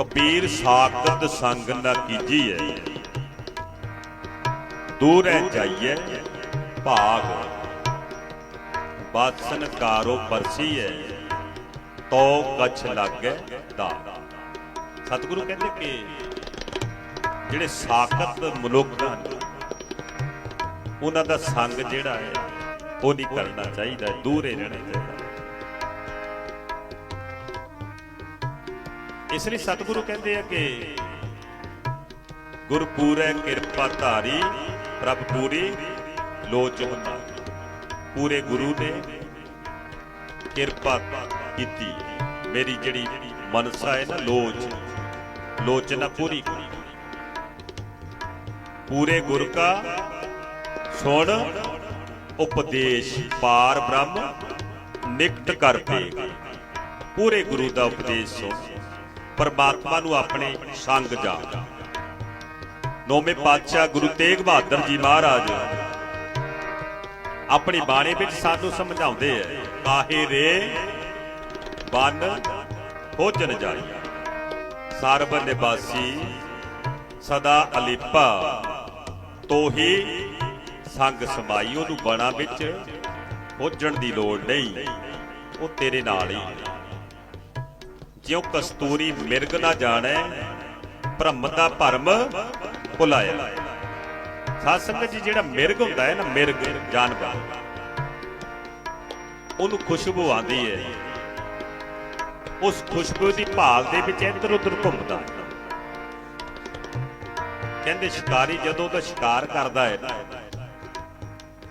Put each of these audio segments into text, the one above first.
ਕਬੀਰ ਸਾਖਤ ਸੰਗ ਨਾ ਕੀਜੀਐ। ਦੂਰੈ ਜਾਈਐ ਭਾਗ। ਬਾਸਨ ਕਾਰੋ ਪਰਸੀਐ ਤੋ ਕਛ ਲਾਗੈ ਦਾ ਸਤਿਗੁਰੂ ਕਹਿੰਦੇ ਕਿ ਜਿਹੜੇ ਸਾਖਤ ਮਨੁੱਖ ਹਨ, ਉਹਨਾਂ ਦਾ ਸੰਗ ਜਿਹੜਾ ਹੈ, ਉਹ ਨਹੀਂ ਕਰਨਾ ਚਾਹੀਦਾ, ਦੂਰੇ ਰਹਿਣਾ ਚਾਹੀਦਾ। ਇਸ ਲਈ ਸਤਿਗੁਰੂ ਕਹਿੰਦੇ ਆ ਕਿ ਗੁਰਪੂਰੈ ਕਿਰਪਾ ਧਾਰੀ, ਪ੍ਰਭ ਪੂਰੀ ਲੋਚ ਹੁੰਦਾ। ਪੂਰੇ ਗੁਰੂ ਨੇ ਕਿਰਪਾ ਕੀਤੀ। ਮੇਰੀ ਜਿਹੜੀ ਮਨਸਾ ਹੈ ਨਾ ਲੋਚ ਲੋਚਨਾ ਪੂਰੀ। ਪੂਰੇ ਗੁਰ ਕਾ ਸੁਣ, ਉਪਦੇਸ਼ ਪਾਰ ਬ੍ਰਹਮ, ਨਿਕਟ ਕਰ ਪੇਗ ਪੂਰੇ ਗੁਰੂ ਦਾ ਉਪਦੇਸ਼ ਸੁਣ। ਪਰਮਾਤਮਾ ਨੂੰ ਆਪਣੇ ਸੰਗ ਜਾ। ਨੌਵੇਂ ਪਾਤਸ਼ਾਹ ਗੁਰੂ ਤੇਗ ਬਹਾਦਰ ਜੀ ਮਹਾਰਾਜ ਆਪਣੀ ਬਾਣੀ ਵਿੱਚ ਸਾਨੂੰ ਸਮਝਾਉਂਦੇ ਐ ਕਾਹੇ ਰੇ ਬਨ ਭੋਜਨ ਜਾਈ। ਸਰਬ ਨਿਵਾਸੀ ਸਦਾ ਅਲੀਪਾ, ਤੋਹੀ ਸੰਗ ਸਮਾਈ, ਉਹਨੂੰ ਬਣਾ ਵਿੱਚ ਭੋਜਣ ਦੀ ਲੋੜ ਨਹੀਂ। ਉਹ ਤੇਰੇ ਨਾਲ ਹੀ ਜਿਉ ਕਸਤੂਰੀ ਮਿਰਗ ਨਾ ਜਾਣੈ, ਭ੍ਰਮ ਦਾ ਭਰਮ ਭੁਲਾਇਆ। ਸਾਧ ਸੰਗਤ ਜੀ, ਜਿਹੜਾ ਮਿਰਗ ਹੁੰਦਾ ਹੈ ਨਾ, ਮਿਰਗ, ਜਾਨਵਰ, ਉਹਨੂੰ ਖੁਸ਼ਬੂ ਆਉਂਦੀ ਹੈ। ਉਸ ਖੁਸ਼ਬੂ ਦੀ ਭਾਲ ਦੇ ਵਿੱਚ ਇੱਧਰ ਉੱਧਰ ਘੁੰਮਦਾ ਹੈ। ਕਹਿੰਦੇ ਸ਼ਿਕਾਰੀ ਜਦੋਂ ਦਾ ਸ਼ਿਕਾਰ ਕਰਦਾ ਹੈ,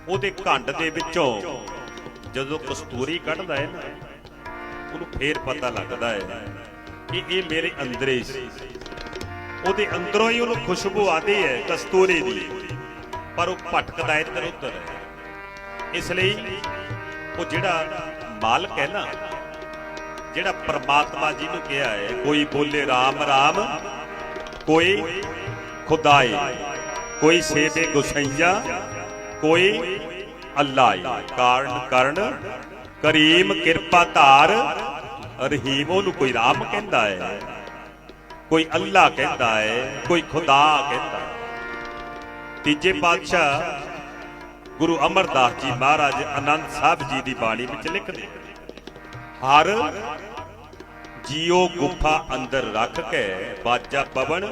ਉਹਦੇ ਘੰਡ ਦੇ ਵਿੱਚੋਂ ਜਦੋਂ ਕਸਤੂਰੀ ਕੱਢਦਾ ਹੈ ਨਾ ਉਹਨੂੰ ਫੇਰ ਪਤਾ ਲੱਗਦਾ ਹੈ ਕਿ ਇਹ ਮੇਰੇ ਅੰਦਰ ਹੀ ਸੀ। ਉਹਦੇ ਅੰਦਰੋਂ ਹੀ ਉਹਨੂੰ ਖੁਸ਼ਬੂ ਆਉਂਦੀ ਹੈ ਕਸਤੂਰੀ ਦੀ। ਪਰ ਉਹ ਭਟਕਦਾ ਇੱਧਰ ਉੱਧਰ। ਇਸ ਲਈ ਉਹ ਜਿਹੜਾ ਮਾਲਕ ਹੈ ਨਾ, ਜਿਹੜਾ ਪਰਮਾਤਮਾ ਜੀ ਨੂੰ ਕਿਹਾ ਹੈ, ਕੋਈ ਬੋਲੇ RAM RAM ਕੋਈ ਖੁਦਾਈ, ਕੋਈ ਸੇਵੇ ਗੁਸਈਆ, ਕੋਈ ਅੱਲਾਈ ਕਾਰਨ, ਕਰਨ ਕਰੀਮ ਕਿਰਪਾ ਧਾਰ, ਰਹੀਮ ਉਹਨੂੰ ਕੋਈ ਰਾਮ ਕਹਿੰਦਾ ਹੈ ਕੋਈ ਅੱਲਾ ਕਹਿੰਦਾ ਹੈ ਕੋਈ ਖੁਦਾ ਕਹਿੰਦਾ ਤੀਜੇ ਪਾਤਸ਼ਾਹ ਗੁਰੂ ਅਮਰਦਾਸ ਜੀ ਮਹਾਰਾਜ ਆਨੰਦ ਸਾਹਿਬ ਜੀ ਦੀ ਬਾਣੀ ਵਿੱਚ ਲਿਖਦੇ ਹਰ ਜੀਓ ਗੁਫਾ ਅੰਦਰ ਰੱਖ ਕੇ ਬਾਜਾ ਪਵਨ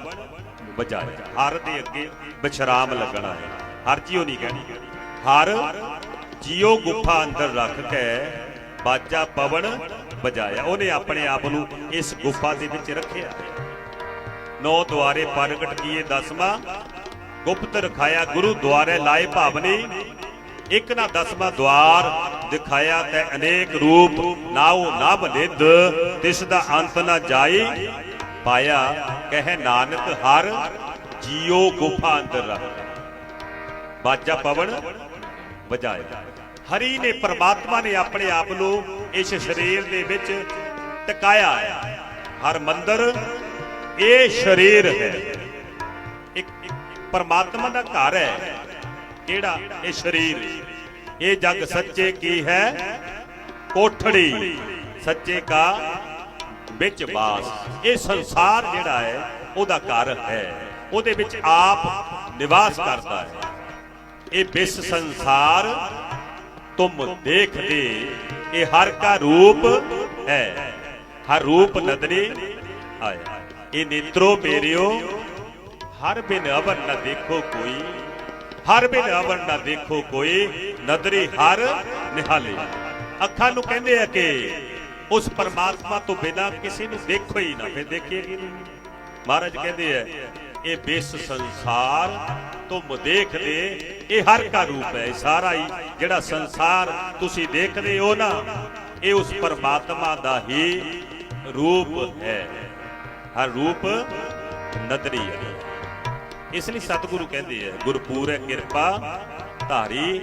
ਵਜਾਇਆ ਹਰ ਦੇ ਅੱਗੇ ਵਿਸ਼ਰਾਮ ਲੱਗਣਾ ਹੈ ਹਰ ਜੀਓ ਨਹੀਂ ਕਹਿਣੀ। ਹਰ ਜੀਓ ਗੁਫਾ ਅੰਦਰ ਰੱਖ ਕੇ ਬਾਜਾ ਪਵਨ ਵਜਾਇਆ। ਉਹਨੇ ਆਪਣੇ ਆਪ ਨੂੰ ਇਸ ਗੁਫਾ ਦੇ ਵਿੱਚ ਰੱਖਿਆ। ਨੌ ਦੁਆਰੇ ਪ੍ਰਗਟ ਕੀਏ ਦਸਵਾਂ। ਗੁਪਤ ਰਖਾਇਆ ਗੁਰੂ ਦੁਆਰੇ ਲਾਏ ਭਾਵਨੀ। ਇੱਕ ਨਾ ਦਸਵਾਂ ਦਵਾਰ ਦਿਖਾਇਆ ਤੈ ਅਨੇਕ ਰੂਪ ਨਾਉ ਨਾ ਲਿਦ ਤਿਸ ਦਾ ਅੰਤ ਨਾ ਜਾਈ। ਪਾਇਆ, ਕਹਿ ਨਾਨਕ ਹਰ ਜੀਓ ਗੁਫਾ ਅੰਦਰ ਰੱਖ। ਬਾਜਾ ਪਵਨ ਵਜਾਇਆ ਹਰੀ ਨੇ ਪਰਮਾਤਮਾ ਨੇ ਆਪਣੇ ਆਪ ਨੂੰ ਇਸ ਸਰੀਰ ਦੇ ਵਿੱਚ ਟਿਕਾਇਆ ਹੈ। ਹਰ ਮੰਦਰ ਇਹ ਸਰੀਰ ਹੈ। ਇੱਕ ਪਰਮਾਤਮਾ ਦਾ ਘਰ ਹੈ। ਕਿਹੜਾ? ਇਹ ਸਰੀਰ। ਇਹ ਜਗ ਸੱਚੇ ਕੀ ਹੈ? ਕੋਠੜੀ। ਸੱਚੇ ਕਾ ਵਿੱਚ ਬਾਸ ਇਹ ਸੰਸਾਰ ਜਿਹੜਾ ਹੈ, ਉਹਦਾ ਘਰ ਹੈ। ਉਹਦੇ ਵਿੱਚ ਆਪ ਨਿਵਾਸ ਕਰਦਾ ਹੈ। ਇਹ ਵਿਸ ਸੰਸਾਰ ਤੁਮ ਦੇਖਦੇ, ਇਹ ਹਰ ਕਾ ਰੂਪ ਹੈ। ਹਰ ਰੂਪ ਨਦਰੀ ਆਇਆ ਇਹ ਨੇਤਰੋ ਮੇਰਿਓ, ਹਰ ਬਿਨ ਅਵਰ ਨਾ ਦੇਖੋ ਕੋਈ। ਹਰ ਬਿਨ ਅਵਰ ਨਾ ਦੇਖੋ ਕੋਈ, ਨਦਰੀ ਹਰ ਨਿਹਾਲੇ। ਅੱਖਾਂ ਨੂੰ ਕਹਿੰਦੇ ਆ ਕਿ ਉਸ ਪਰਮਾਤਮਾ ਤੋਂ ਬਿਨਾ ਕਿਸੇ ਨੂੰ ਦੇਖੋ ਹੀ ਨਾ, ਫਿਰ ਦੇਖੀਏ। ਮਹਾਰਾਜ ਕਹਿੰਦੇ ਆ, ਇਹ ਬੇਸ ਸੰਸਾਰ ਤੁਮ ਦੇਖਦੇ ਇਹ ਹਰ ਕਾ ਰੂਪ ਹੈ, ਸਾਰਾ ਹੀ ਜਿਹੜਾ ਸੰਸਾਰ ਤੁਸੀਂ ਦੇਖਦੇ ਹੋ ਨਾ, ਇਹ ਉਸ ਪਰਮਾਤਮਾ ਦਾ ਹੀ ਰੂਪ ਹੈ। ਹਰ ਰੂਪ ਨਦਰੀ ਹੈ। ਇਸ ਲਈ ਸਤਿਗੁਰੂ ਕਹਿੰਦੇ ਆ, ਗੁਰਪੂਰੈ ਕਿਰਪਾ ਧਾਰੀ